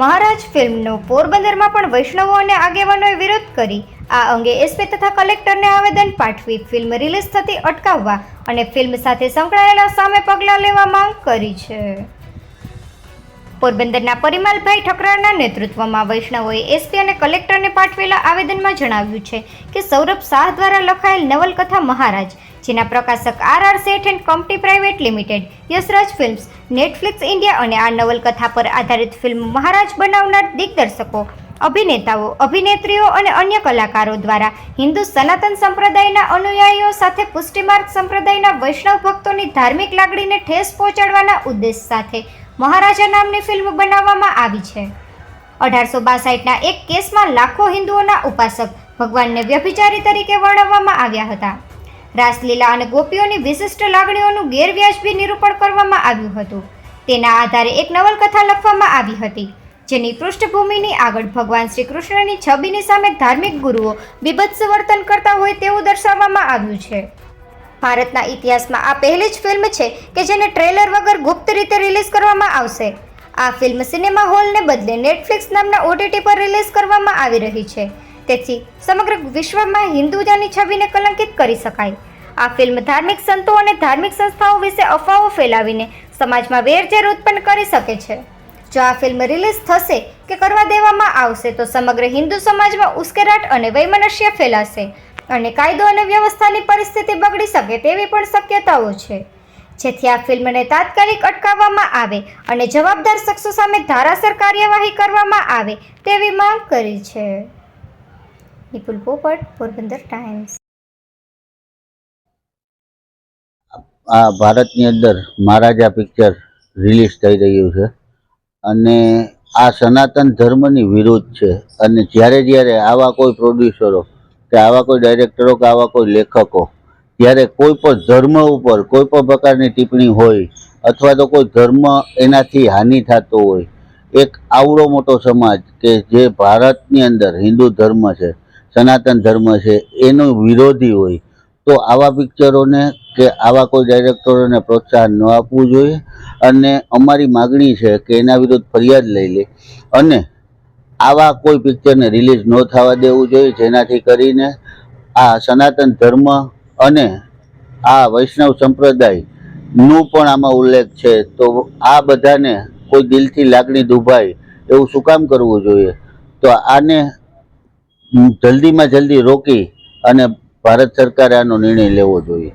મહારાજ ફિલ્મનો પોરબંદરમાં પણ વૈષ્ણવો અને આગેવાનોએ વિરોધ કરી. આ અંગે એસપી તથા કલેક્ટરને આવેદન પાઠવી ફિલ્મ રિલીઝ થતી અટકાવવા અને ફિલ્મ સાથે સંકળાયેલા સામે પગલાં લેવા માંગ કરી છે. પોરબંદરના પરિમાલભાઈ ઠકરાના નેતૃત્વમાં વૈષ્ણવોએ એસપી અને કલેક્ટરને પાઠવેલા આવેદનમાં જણાવ્યું છે કે સૌરભ શાહ દ્વારા લખાયેલ નવલકથા મહારાજ જેના પ્રકાશક R R Sheth and company private limited, Yashraj films, Netflix India અને આ નવલકથા પર આધારિત ફિલ્મ મહારાજ બનાવનાર દિગ્દર્શકો, અભિનેતાઓ, અભિનેત્રીઓ અને અન્ય કલાકારો દ્વારા હિન્દુ સનાતન સંપ્રદાયના અનુયાયીઓ સાથે પુષ્ટિમાર્ગ સંપ્રદાયના વૈષ્ણવ ભક્તોની ધાર્મિક લાગણીને ઠેસ પહોંચાડવાના ઉદ્દેશ સાથે મહારાજા નામની ફિલ્મ બનાવવામાં આવી છે. અઢારસો બાસઠના એક કેસમાં લાખો હિન્દુઓના ઉપાસક ભગવાનને વ્યભિચારી તરીકે વર્ણવવામાં આવ્યા હતા. રાસલીલા અને ગોપીઓની વિશિષ્ટ લાગણીઓનું ગેરવ્યાજબી નિરૂપણ કરવામાં આવ્યું હતું. તેના આધારે એક નવલકથા લખવામાં આવી હતી, જેની પૃષ્ઠભૂમિની આગળ ભગવાન શ્રી કૃષ્ણની છબીની સામે ધાર્મિક ગુરુઓ બીભત્સ વર્તન કરતા હોય તેવું દર્શાવવામાં આવ્યું છે. ભારતના ઇતિહાસમાં આ પહેલી જ ફિલ્મ છે કે જેને ટ્રેલર વગર ગુપ્ત રીતે રિલીઝ કરવામાં આવશે. આ ફિલ્મ સિનેમા હોલને બદલે નેટફ્લિક્સ નામના ઓટીટી પર રિલીઝ કરવામાં આવી રહી છે. તેથી સમગ્ર વિશ્વમાં હિન્દુજાની છબીને કલંકિત કરી શકાય. આ ફિલ્મ ધાર્મિક સંતો અને ધાર્મિક સંસ્થાઓ વિશે અફવાઓ ફેલાવીને સમાજમાં વેરઝેર ઉત્પન્ન કરી શકે છે. જો આ ફિલ્મ રિલીઝ થશે કે કરવા દેવામાં આવશે તો સમગ્ર હિન્દુ સમાજમાં ઉશ્કેરાટ અને વૈમનસ્ય ફેલાશે અને કાયદો અને વ્યવસ્થાની પરિસ્થિતિ બગડી શકે તેવી પણ શક્યતાઓ છે. જેથી આ ફિલ્મને તાત્કાલિક અટકાવવામાં આવે અને જવાબદાર શખ્સો સામે ધારાસર કાર્યવાહી કરવામાં આવે તેવી માંગ કરી છે. નિપુલ પોપટ પોરબંદર ટાઈમ્સ આ ભારતની અંદર મહારાજા પિક્ચર રિલીઝ થઈ રહ્યું છે અને આ સનાતન ધર્મની વિરુદ્ધ છે અને જ્યારે જ્યારે આવા કોઈ પ્રોડ્યુસરો કે આવા કોઈ ડાયરેક્ટરો કે આવા કોઈ લેખકો ત્યારે કોઈ પણ ધર્મ ઉપર કોઈ પણ પ્રકારની ટિપ્પણી હોય અથવા તો કોઈ ધર્મ એનાથી હાનિ થતો હોય, એક આવડો મોટો સમાજ કે જે ભારતની અંદર હિન્દુ ધર્મ છે સનાતન ધર્મ છે, એનો વિરોધી હોય, તો આવા પિક્ચરોને કે આવા કોઈ ડાયરેક્ટરોને પ્રોત્સાહન ન આપવું જોઈએ. અને અમારી માગણી છે કે એના વિરુદ્ધ ફરિયાદ લઈ લે. અને આવા કોઈ પિક્ચરને રિલીઝ ન થવા દેવું જોઈએ, જેનાથી કરીને આ સનાતન ધર્મ અને આ વૈષ્ણવ સંપ્રદાયનું પણ આમાં ઉલ્લેખ છે. તો આ બધાને કોઈ દિલથી લાગણી દુભાય એવું શું કામ કરવું જોઈએ? તો આને જલ્દીમાં જલ્દી રોકી અને ભારત સરકારે આનો નિર્ણય લેવો જોઈએ.